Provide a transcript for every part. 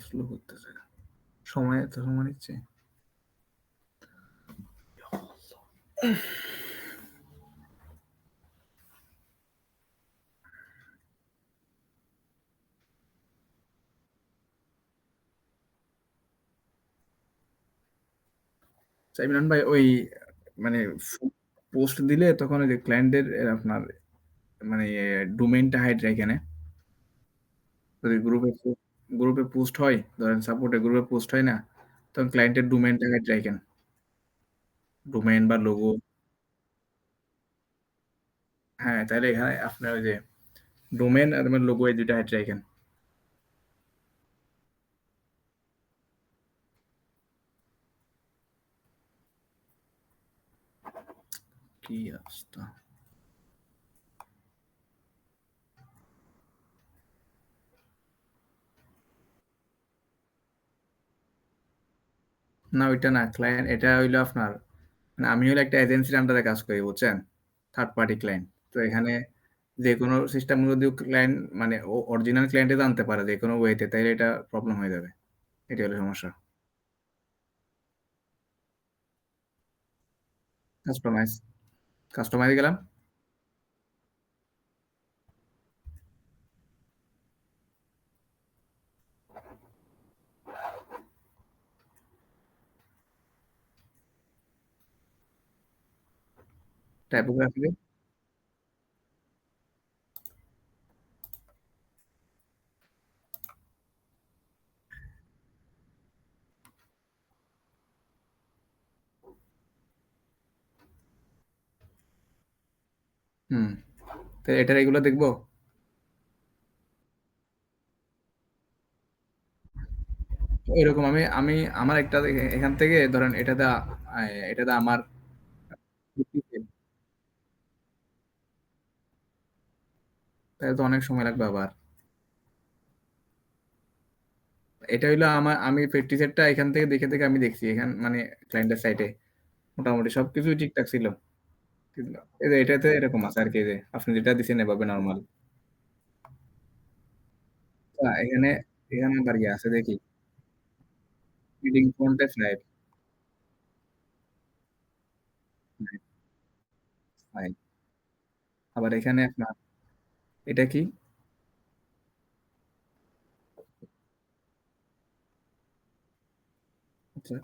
Slow করতেছে। সময় এত সময় নিচ্ছে? আচ্ছা ভাই, ওই মানে পোস্ট দিলে তখন ওই যে ক্লায়েন্টদের আপনার মানে ডোমেইনটা হাইড রাইখে না? যদি গ্রুপে গ্রুপে পোস্ট হয়, ধরেন সাপোর্টে গ্রুপে পোস্ট হয় না? তখন ক্লায়েন্টের ডোমেইনটা হাইড রাইখেন। ডোমেইন বা লোগো। হ্যাঁ, তাহলে এখানে আপনার ওই যে ডোমেন আর মানে লোগো এই ২ টা হাইড রাইখেন। কি অবস্থা! না ওইটা না। ক্লায়েন্ট এটা হইল আপনার মানে আমি হইল একটা এজেন্সির আন্ডারে কাজ করি, বুঝছেন? Third party client. তো এখানে যেকোনো সিস্টেম যদি ক্লায়েন্ট মানে অরিজিনাল ক্লায়েন্টে জানতে পারে যেকোনো ওয়েতে তাইলে এটা প্রবলেম হয়ে যাবে। এটাই হলো সমস্যা। কাস্টমাইজ। কাস্টমাইজ গেলাম। টাইপোগ্রাফি হুম। তো এটার এগুলো দেখব? এরকম আমি আমি আমার একটা এ এখান থেকে ধরেন এটাতে আ এটাতে আমার তাইলে তো অনেক সময় লাগবে আবার। এটা হইল আমা আমি প্র্যাকটিসেরটা এখান থেকে দেখে, দেখে আমি দেখছি। এখান মানে ক্লায়েন্টের সাইটে। মোটামুটি সবকিছুই ঠিকঠাক ছিল। এটাতে এরকম আছে আরকি এই যে আপনি যেটা দিছেন এভাবে নরমাল। আ এখানে, এখানে আবার ইয়ে আছে দেখি। ফ্লাইট। হুম। ফাইন। আবার এখানে আপনার এটা কি? আচ্ছা।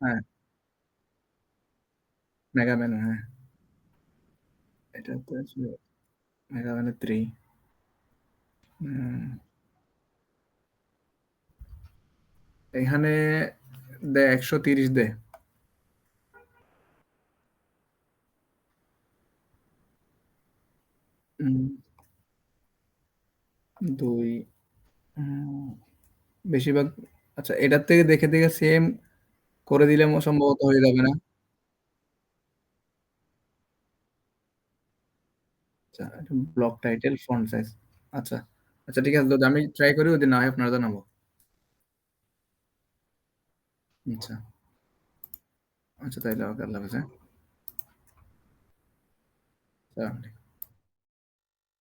হ্যাঁ। মেগা মেনু, হ্যাঁ। এটা তো আসলে মেগা মেনু 3 হুম। এখানে দেয় ১৩০ দেয়। হুম। ২ হুম, বেশিরভাগ আচ্ছা এটার থেকে দেখে, দেখে সেম করে দিলে ম সম্ভবত হয়ে যাবে না? আচ্ছা ব্লক টাইটেল ফন্ট সাইজ। আচ্ছা। আচ্ছা ঠিক আছে আমি ট্রাই করি যদি না হয় আপনারে জানাব। আচ্ছা। আচ্ছা তাইলে ওকে আল্লাহ হাফেজ, হ্যাঁ? আলাইকুম।